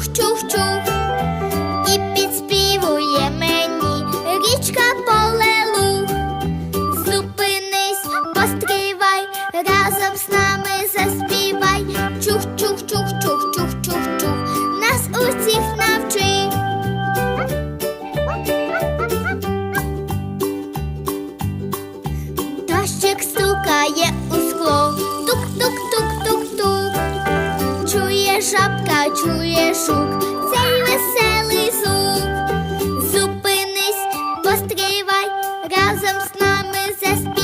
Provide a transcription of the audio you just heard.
чух-чух-чух і підспівує мені річка полелух. Зупинись, постривай, разом з нами заспівай. Чух-чух-чух-чух-чух-чух-чух нас усіх навчи. Дощик стукає у скло. Шапка чує шук, цей веселий звук. Зупинись, постривай, разом з нами заспівай.